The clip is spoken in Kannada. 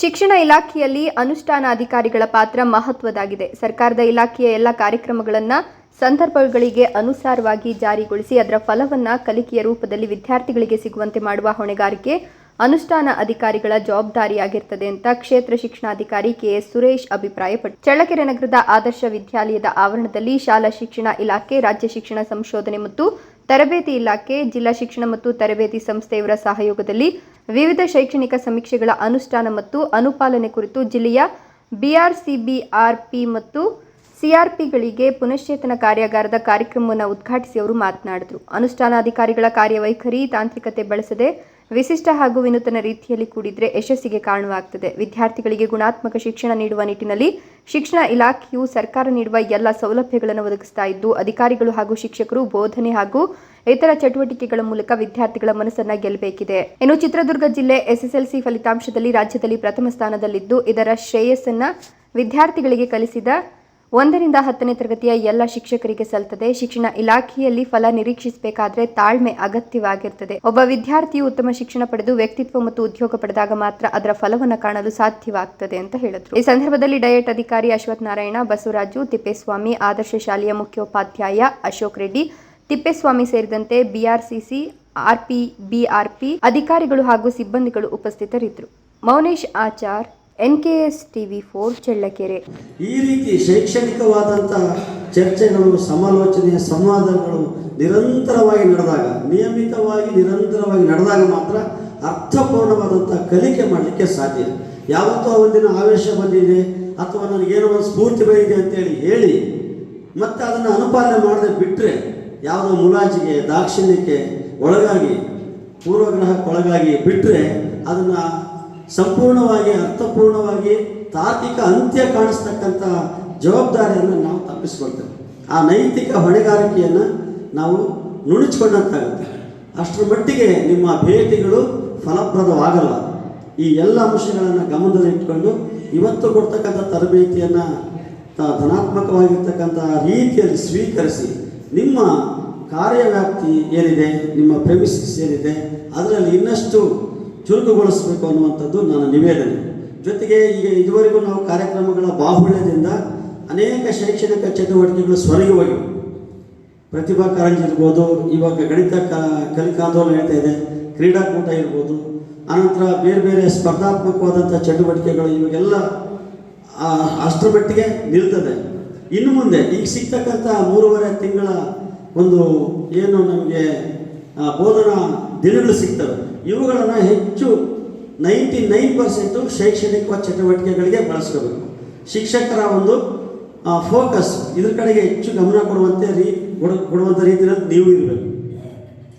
ಶಿಕ್ಷಣ ಇಲಾಖೆಯಲ್ಲಿ ಅನುಷ್ಠಾನ ಅಧಿಕಾರಿಗಳ ಪಾತ್ರ ಮಹತ್ವದಾಗಿದೆ. ಸರ್ಕಾರದ ಇಲಾಖೆಯ ಎಲ್ಲ ಕಾರ್ಯಕ್ರಮಗಳನ್ನು ಸಂದರ್ಭಗಳಿಗೆ ಅನುಸಾರವಾಗಿ ಜಾರಿಗೊಳಿಸಿ ಅದರ ಫಲವನ್ನು ಕಲಿಕೆಯ ರೂಪದಲ್ಲಿ ವಿದ್ಯಾರ್ಥಿಗಳಿಗೆ ಸಿಗುವಂತೆ ಮಾಡುವ ಹೊಣೆಗಾರಿಕೆ ಅನುಷ್ಠಾನ ಅಧಿಕಾರಿಗಳ ಜವಾಬ್ದಾರಿಯಾಗಿರ್ತದೆ ಅಂತ ಕ್ಷೇತ್ರ ಶಿಕ್ಷಣಾಧಿಕಾರಿ ಕೆಎಸ್ ಸುರೇಶ್ ಅಭಿಪ್ರಾಯಪಟ್ಟರು ಚಳ್ಳಕೆರೆ ನಗರದ ಆದರ್ಶ ವಿದ್ಯಾಲಯದ ಆವರಣದಲ್ಲಿ ಶಾಲಾ ಶಿಕ್ಷಣ ಇಲಾಖೆ ರಾಜ್ಯ ಶಿಕ್ಷಣ ಸಂಶೋಧನೆ ಮತ್ತು ತರಬೇತಿ ಇಲಾಖೆ, ಜಿಲ್ಲಾ ಶಿಕ್ಷಣ ಮತ್ತು ತರಬೇತಿ ಸಂಸ್ಥೆಯವರ ಸಹಯೋಗದಲ್ಲಿ ವಿವಿಧ ಶೈಕ್ಷಣಿಕ ಸಮೀಕ್ಷೆಗಳ ಅನುಷ್ಠಾನ ಮತ್ತು ಅನುಪಾಲನೆ ಕುರಿತು ಜಿಲ್ಲೆಯ ಬಿಆರ್ಸಿಬಿಆರ್ಪಿ ಮತ್ತು ಸಿಆರ್ಪಿಗಳಿಗೆ ಪುನಶ್ಚೇತನ ಕಾರ್ಯಾಗಾರದ ಕಾರ್ಯಕ್ರಮವನ್ನು ಉದ್ಘಾಟಿಸಿ ಅವರು ಮಾತನಾಡಿದರು. ಅನುಷ್ಠಾನಾಧಿಕಾರಿಗಳ ಕಾರ್ಯವೈಖರಿ ತಾಂತ್ರಿಕತೆ ಬಳಸದೆ ವಿಶಿಷ್ಟ ಹಾಗೂ ವಿನೂತನ ರೀತಿಯಲ್ಲಿ ಕೂಡಿದ್ರೆ ಯಶಸ್ಸಿಗೆ ಕಾರಣವಾಗ್ತದೆ. ವಿದ್ಯಾರ್ಥಿಗಳಿಗೆ ಗುಣಾತ್ಮಕ ಶಿಕ್ಷಣ ನೀಡುವ ನಿಟ್ಟಿನಲ್ಲಿ ಶಿಕ್ಷಣ ಇಲಾಖೆಯು ಸರ್ಕಾರ ನೀಡುವ ಎಲ್ಲ ಸೌಲಭ್ಯಗಳನ್ನು ಒದಗಿಸ್ತಾ ಇದ್ದು, ಅಧಿಕಾರಿಗಳು ಹಾಗೂ ಶಿಕ್ಷಕರು ಬೋಧನೆ ಹಾಗೂ ಇತರ ಚಟುವಟಿಕೆಗಳ ಮೂಲಕ ವಿದ್ಯಾರ್ಥಿಗಳ ಮನಸ್ಸನ್ನ ಗೆಲ್ಲಬೇಕಿದೆ. ಇನ್ನು ಚಿತ್ರದುರ್ಗ ಜಿಲ್ಲೆ ಎಸ್ಎಸ್ಎಲ್ಸಿ ಫಲಿತಾಂಶದಲ್ಲಿ ರಾಜ್ಯದಲ್ಲಿ ಪ್ರಥಮ ಸ್ಥಾನದಲ್ಲಿದ್ದು, ಇದರ ಶ್ರೇಯಸ್ಸನ್ನ ವಿದ್ಯಾರ್ಥಿಗಳಿಗೆ ಕಲಿಸಿದ ಒಂದರಿಂದ ಹತ್ತನೇ ತರಗತಿಯ ಎಲ್ಲ ಶಿಕ್ಷಕರಿಗೆ ಸಲ್ತದೆ ಶಿಕ್ಷಣ ಇಲಾಖೆಯಲ್ಲಿ ಫಲ ನಿರೀಕ್ಷಿಸಬೇಕಾದ್ರೆ ತಾಳ್ಮೆ ಅಗತ್ಯವಾಗಿರ್ತದೆ. ಒಬ್ಬ ವಿದ್ಯಾರ್ಥಿಯು ಉತ್ತಮ ಶಿಕ್ಷಣ ಪಡೆದು ವ್ಯಕ್ತಿತ್ವ ಮತ್ತು ಉದ್ಯೋಗ ಪಡೆದಾಗ ಮಾತ್ರ ಅದರ ಫಲವನ್ನು ಕಾಣಲು ಸಾಧ್ಯವಾಗ್ತದೆ ಅಂತ ಹೇಳಿದ್ರು. ಈ ಸಂದರ್ಭದಲ್ಲಿ ಡಯಟ್ ಅಧಿಕಾರಿ ಅಶ್ವಥ್ ನಾರಾಯಣ, ಬಸವರಾಜು ತಿಪ್ಪೇಸ್ವಾಮಿ, ಆದರ್ಶ ಶಾಲೆಯ ಮುಖ್ಯೋಪಾಧ್ಯಾಯ ಅಶೋಕ್ ರೆಡ್ಡಿ, ತಿಪ್ಪೇಸ್ವಾಮಿ ಸೇರಿದಂತೆ ಬಿಆರ್ಸಿಸಿ, ಆರ್ಪಿ, ಬಿಆರ್ಪಿ ಅಧಿಕಾರಿಗಳು ಹಾಗೂ ಸಿಬ್ಬಂದಿಗಳು ಉಪಸ್ಥಿತರಿದ್ದರು. Mounesh Achar NKS TV four Challakere. ಈ ರೀತಿ ಶೈಕ್ಷಣಿಕವಾದಂಥ ಚರ್ಚೆಗಳು ಸಮಾಲೋಚನೆಯ ಸಂವಾದಗಳು ನಿರಂತರವಾಗಿ ನಡೆದಾಗ, ನಿಯಮಿತವಾಗಿ ನಿರಂತರವಾಗಿ ನಡೆದಾಗ ಮಾತ್ರ ಅರ್ಥಪೂರ್ಣವಾದಂಥ ಕಲಿಕೆ ಮಾಡಲಿಕ್ಕೆ ಸಾಧ್ಯ. ಯಾವತ್ತೋ ಒಂದಿನ ಆವೇಶ ಬಂದಿದೆ, ಅಥವಾ ನನಗೇನೋ ಒಂದು ಸ್ಫೂರ್ತಿ ಬಂದಿದೆ ಅಂತೇಳಿ ಹೇಳಿ, ಮತ್ತೆ ಅದನ್ನು ಅನುಪಾಲನೆ ಮಾಡದೆ ಬಿಟ್ಟರೆ ಯಾವುದೋ ಮುಲಾಜಿಗೆ, ದಾಕ್ಷಿಣ್ಯಕ್ಕೆ ಒಳಗಾಗಿ ಪೂರ್ವಗ್ರಹಕ್ಕೆ ಒಳಗಾಗಿ ಬಿಟ್ಟರೆ ಅದನ್ನು ಸಂಪೂರ್ಣವಾಗಿ, ಅರ್ಥಪೂರ್ಣವಾಗಿ ತಾರ್ಕಿಕ ಅಂತ್ಯ ಕಾಣಿಸ್ತಕ್ಕಂಥ ಜವಾಬ್ದಾರಿಯನ್ನು ನಾವು ತಪ್ಪಿಸ್ಕೊಳ್ತೇವೆ. ಆ ನೈತಿಕ ಹೊಣೆಗಾರಿಕೆಯನ್ನು ನಾವು ನುಣುಚಿಕೊಂಡಂತಾಗುತ್ತೆ. ಅಷ್ಟರ ಮಟ್ಟಿಗೆ ನಿಮ್ಮ ಭೇಟಿಗಳು ಫಲಪ್ರದವಾಗಲ್ಲ. ಈ ಎಲ್ಲ ಅಂಶಗಳನ್ನು ಗಮನದಲ್ಲಿಟ್ಟುಕೊಂಡು ಇವತ್ತು ಕೊಡ್ತಕ್ಕಂಥ ತರಬೇತಿಯನ್ನು ಧನಾತ್ಮಕವಾಗಿರ್ತಕ್ಕಂಥ ರೀತಿಯಲ್ಲಿ ಸ್ವೀಕರಿಸಿ ನಿಮ್ಮ ಕಾರ್ಯವ್ಯಾಪ್ತಿ ಏನಿದೆ, ನಿಮ್ಮ ಪ್ರೆಮಿಸಿಸ್ ಏನಿದೆ, ಅದರಲ್ಲಿ ಇನ್ನಷ್ಟು ಚುರುಕುಗೊಳಿಸಬೇಕು ಅನ್ನುವಂಥದ್ದು ನನ್ನ ನಿವೇದನೆ. ಜೊತೆಗೆ ಈಗ ಇದುವರೆಗೂ ನಾವು ಕಾರ್ಯಕ್ರಮಗಳ ಬಾಹುಳ್ಯದಿಂದ ಅನೇಕ ಶೈಕ್ಷಣಿಕ ಚಟುವಟಿಕೆಗಳು ಸೊರಗಿ ಹೋಗಿವೆ. ಪ್ರತಿಭಾ ಕಾರಂಜಿ ಇರ್ಬೋದು, ಇವಾಗ ಗಣಿತ ಕ, ಕಲಿಕಾಂದೋಲನ ನಡೀತಾ ಇದೆ, ಕ್ರೀಡಾಕೂಟ ಇರ್ಬೋದು ಆನಂತರ ಬೇರೆ ಬೇರೆ ಸ್ಪರ್ಧಾತ್ಮಕವಾದಂಥ ಚಟುವಟಿಕೆಗಳು ಇವಾಗೆಲ್ಲ ಅಷ್ಟರ ಮಟ್ಟಿಗೆ ನಿಲ್ತದೆ. ಇನ್ನು ಮುಂದೆ ಈಗ ಸಿಗ್ತಕ್ಕಂಥ ಮೂರುವರೆ ತಿಂಗಳ ಒಂದು, ಏನು ನಮಗೆ ಬೋಧನಾ ದಿನಗಳು ಸಿಗ್ತವೆ. ಇವುಗಳನ್ನು ಹೆಚ್ಚು ನೈಂಟಿ ನೈನ್ ಪರ್ಸೆಂಟು ಶೈಕ್ಷಣಿಕ ಚಟುವಟಿಕೆಗಳಿಗೆ ಬಳಸ್ಕೋಬೇಕು. ಶಿಕ್ಷಕರ ಒಂದು ಫೋಕಸ್ ಇದ್ರ ಕಡೆಗೆ ಹೆಚ್ಚು ಗಮನ ಕೊಡುವಂತೆ ರೀ, ಕೊಡು- ಕೊಡುವಂಥ ರೀತಿಯಲ್ಲಿ ನೀವು ಇರಬೇಕು.